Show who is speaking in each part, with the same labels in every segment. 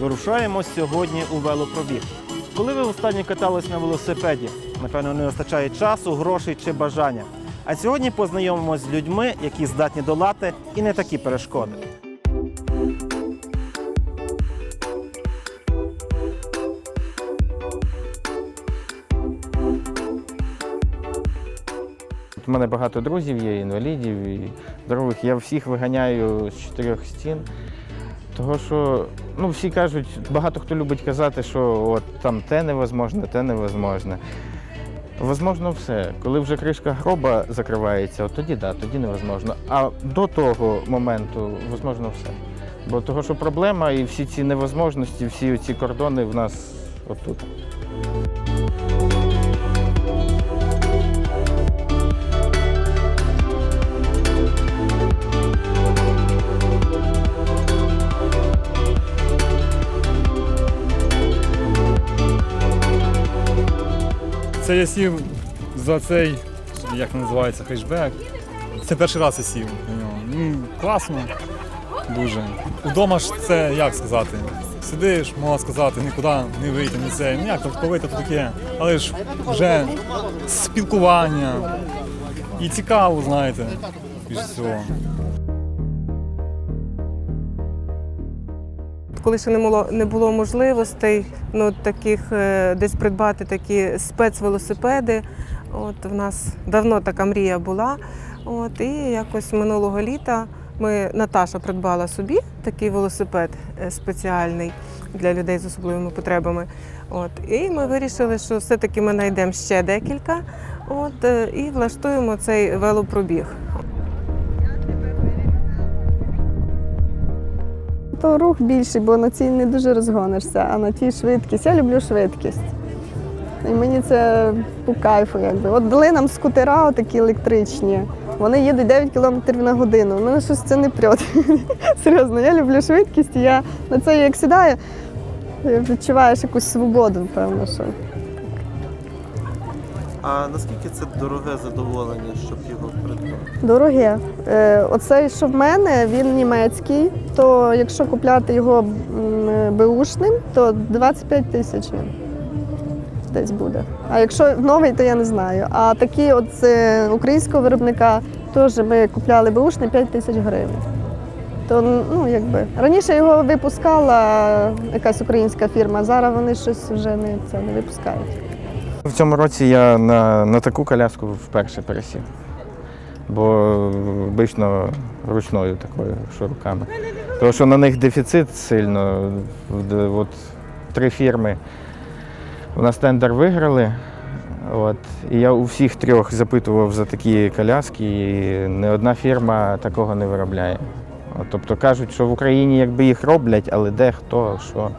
Speaker 1: Вирушаємо сьогодні у велопробіг. Коли ви останнє катались на велосипеді, напевно, не вистачає часу, грошей чи бажання. А сьогодні познайомимось з людьми, які здатні долати і не такі перешкоди.
Speaker 2: У мене багато друзів є, інвалідів і здорових. Я всіх виганяю з чотирьох стін. Того, що ну, всі кажуть, багато хто любить казати, що от там те невозможне, те невозможне. Возможно, все. Коли вже кришка гроба закривається, от тоді да, тоді невозможно. А до того моменту возможно все. Бо того, що проблема і всі ці невозможності, всі ці кордони в нас отут.
Speaker 3: Це я сів за цей, як називається, хешбек. Це перший раз я сів на нього. Ну, класно. Дуже. Удома ж це як сказати? Сидиш, можна сказати, нікуди не вийти, ні це. Ну як то таке. Але ж вже спілкування. І цікаво, знаєте, більш всього.
Speaker 4: Коли ще не було, не було можливостей ну, таких, е, десь придбати такі спецвелосипеди. От в нас давно така мрія була. От, і якось минулого літа ми, Наташа придбала собі такий велосипед е, спеціальний для людей з особливими потребами. От, і ми вирішили, що все-таки ми знайдемо ще декілька от, е, і влаштуємо цей велопробіг.
Speaker 5: То рух більший, бо на цій не дуже розгонишся, а на тій швидкість. Я люблю швидкість. І мені це по кайфу, якби. От дали нам скутера такі електричні. Вони їдуть 9 км на годину. У щось це не прет. Серйозно, я люблю швидкість, і я на це як сідаю, відчуваєш якусь свободу, певно, що.
Speaker 6: А наскільки це дороге задоволення, щоб його придбати?
Speaker 5: Дороге. Е, Оцей, що в мене, він німецький, то якщо купляти його м, беушним, то 25 тисяч він десь буде. А якщо новий, то я не знаю. А такі от з е, українського виробника теж ми купляли беушний 5 тисяч гривень. То ну якби раніше його випускала якась українська фірма, зараз вони щось вже не це не випускають.
Speaker 2: В цьому році я на, на таку коляску вперше пересів. Бо обично ручною такою, що руками. Тому що на них дефіцит сильно. От, три фірми у нас тендер виграли. От, і я у всіх трьох запитував за такі коляски, і не одна фірма такого не виробляє. От, тобто кажуть, що в Україні якби їх роблять, але де, хто, що.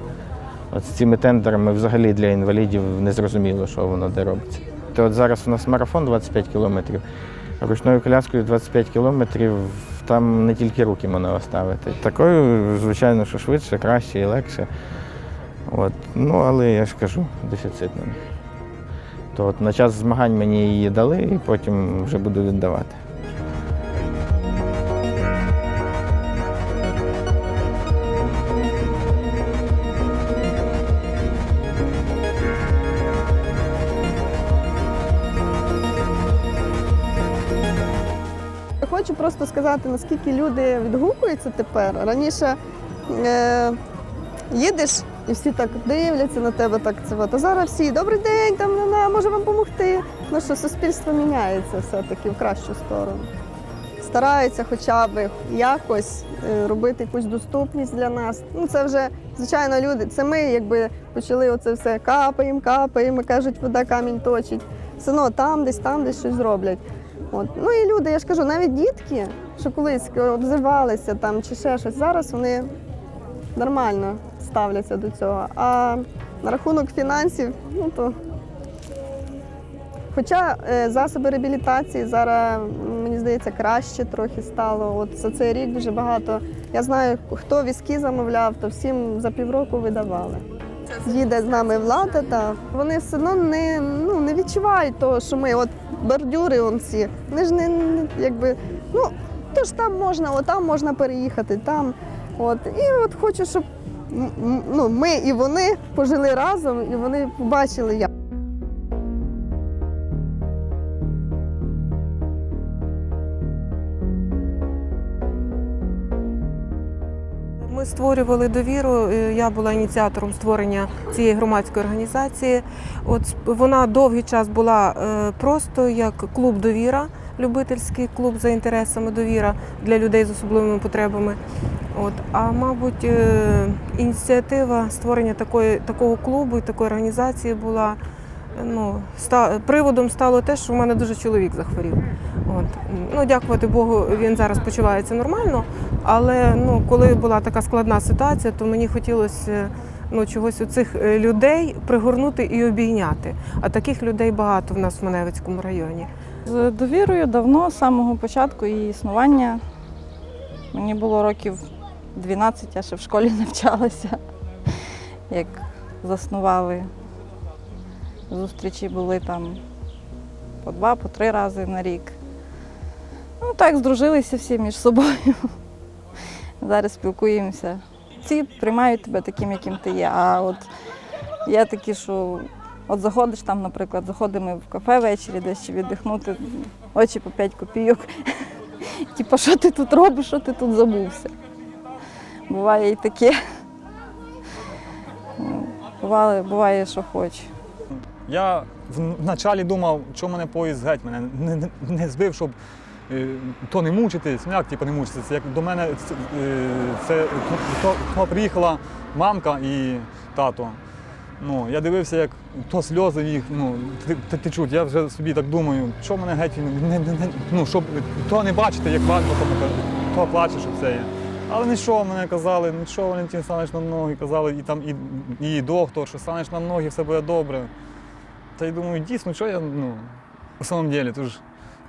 Speaker 2: От з цими тендерами взагалі для інвалідів не зрозуміло, що воно де робиться. То от зараз у нас марафон 25 кілометрів, ручною коляскою 25 кілометрів, там не тільки руки можна оставити. Такою, звичайно, що швидше, краще і легше. От. Ну, але я ж кажу, дефіцит на них. То от на час змагань мені її дали і потім вже буду віддавати.
Speaker 5: Просто сказати, наскільки люди відгукуються тепер. Раніше е, їдеш і всі так дивляться на тебе, так це. А зараз всі добрий день, там на, на може вам допомогти. Ну що суспільство міняється все-таки в кращу сторону. Стараються хоча б якось е, робити якусь доступність для нас. Ну це вже звичайно люди. Це ми якби почали оце все капаємо, капаємо, кажуть, вода камінь точить. Все одно там десь, там десь щось зроблять. От. Ну і люди, я ж кажу, навіть дітки, що колись обзивалися там чи ще щось, зараз вони нормально ставляться до цього. А на рахунок фінансів, ну то. Хоча е, засоби реабілітації зараз, мені здається, краще трохи стало. От за цей рік дуже багато. Я знаю, хто візки замовляв, то всім за півроку видавали. Їде з нами влада, та вони все одно не, ну, відчувають того, що ми от бордюри он ці. Вони ж не, якби, ну, то ж там можна, от там можна переїхати, там. От. І от хочу, щоб ну, ми і вони пожили разом, і вони побачили, як.
Speaker 4: Ми створювали довіру. е, Я була ініціатором створення цієї громадської організації. От вона довгий час була е, просто як клуб довіра, любительський клуб за інтересами довіра для людей з особливими потребами. От, а мабуть, е, ініціатива створення такої, такого клубу і такої організації була ну, ста, приводом стало те, що в мене дуже чоловік захворів. Ну, дякувати Богу, він зараз почувається нормально. Але ну, коли була така складна ситуація, то мені хотілося ну, чогось у цих е, людей пригорнути і обійняти. А таких людей багато в нас в Маневицькому районі.
Speaker 7: З довірою давно, з самого початку її існування. Мені було років 12, я ще в школі навчалася, як заснували. Зустрічі були там по два, по три рази на рік. Так, здружилися всі між собою. Зараз спілкуємося. Ці приймають тебе таким, яким ти є. А от є такі, що От заходиш там, наприклад, заходимо в кафе ввечері, десь чи віддихнути, очі по 5 копійок. Типа, що ти тут робиш, що ти тут забувся? Буває і таке. Буває, буває, що хоче.
Speaker 3: Я в началі думав, що мене поїзд геть мене не, не, не збив, щоб то не мучитись. Ну як типу, не мучитись? Як до мене це, е, то, то приїхала мамка і тато. Ну, я дивився, як то сльози їх ну, те- те- течуть. Я вже собі так думаю, що мене геть не, не, не, ну, щоб то не бачити, як батько то, плаче, щоб це є. Але нічого мене казали, нічого, Валентин, станеш на ноги, казали і там і, і доктор, що станеш на ноги, все буде добре. Та й думаю, дійсно, що я, ну, на самом деле, то ж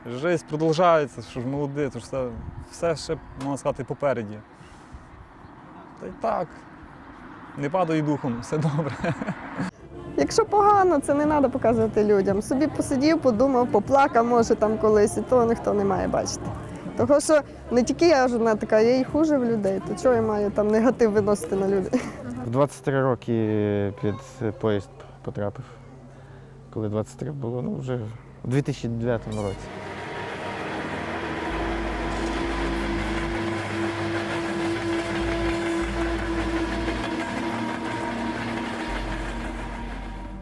Speaker 3: життя продовжується, що ж молодий, то ж все, все ще, можна сказати, попереді. Та й так, не падаю духом, все добре.
Speaker 5: Якщо погано, це не треба показувати людям. Собі посидів, подумав, поплакав, може там колись, і того ніхто не має бачити. Тому що не тільки я ж одна така, є і хуже в людей, то чого я маю там негатив виносити на людей?
Speaker 2: В 23 роки під поїзд потрапив. Коли 23 було, ну вже у 2009 році.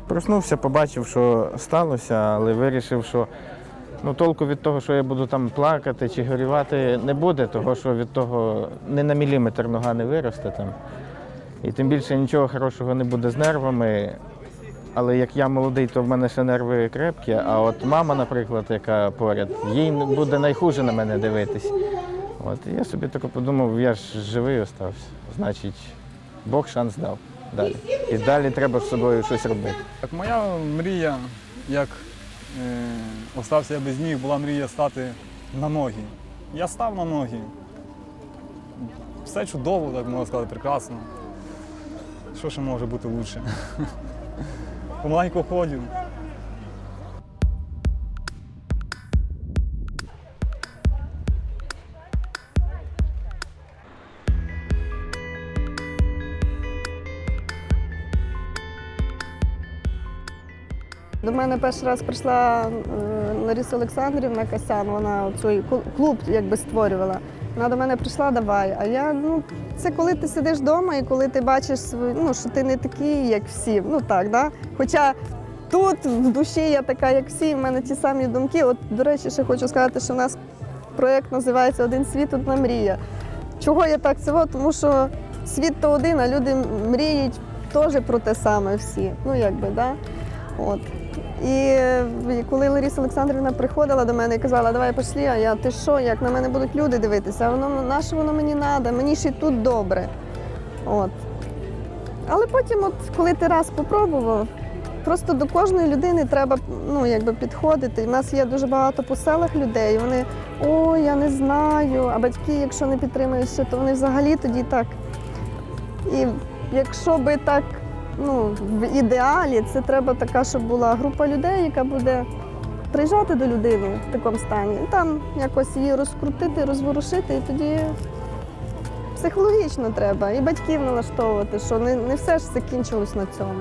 Speaker 2: Проснувся, побачив, що сталося, але вирішив, що ну, толку від того, що я буду там плакати чи горювати, не буде, того що від того не на міліметр нога не виросте там. І тим більше нічого хорошого не буде з нервами. Але як я молодий, то в мене ще нерви крепкі. А от мама, наприклад, яка поряд, їй буде найхуже на мене дивитись. От я собі тако подумав, я ж живий остався. Значить, Бог шанс дав далі. І далі треба з собою щось робити.
Speaker 3: Так, моя мрія, як е, остався я без ніг, була мрія стати на ноги. Я став на ноги. Все чудово, так можна сказати, прекрасно. Що ще може бути краще? Помаленьку ходю.
Speaker 5: До мене перший раз прийшла е, Лариса Олександрівна Касян, вона цей клуб якби створювала. Вона до мене прийшла, давай. А я, ну, це коли ти сидиш вдома і коли ти бачиш, ну, що ти не такий, як всі. Ну так, да? Хоча тут в душі я така, як всі, в мене ті самі думки. От, до речі, ще хочу сказати, що в нас проєкт називається Один світ, одна мрія. Чого я так цього? Тому що світ то один, а люди мріють теж про те саме всі. Ну, якби, да? От. І е, коли Лариса Олександрівна приходила до мене і казала, давай пішли, а я ти що, як на мене будуть люди дивитися, воно на що воно мені треба, мені ж і тут добре. От. Але потім, от, коли ти раз попробував, просто до кожної людини треба ну, якби підходити. У нас є дуже багато по селах людей, вони ой, я не знаю, а батьки, якщо не підтримують то вони взагалі тоді так. І якщо би так ну, в ідеалі це треба така, щоб була група людей, яка буде приїжджати до людини в такому стані, там якось її розкрутити, розворушити, і тоді психологічно треба і батьків налаштовувати, що не, не все ж закінчилось на цьому.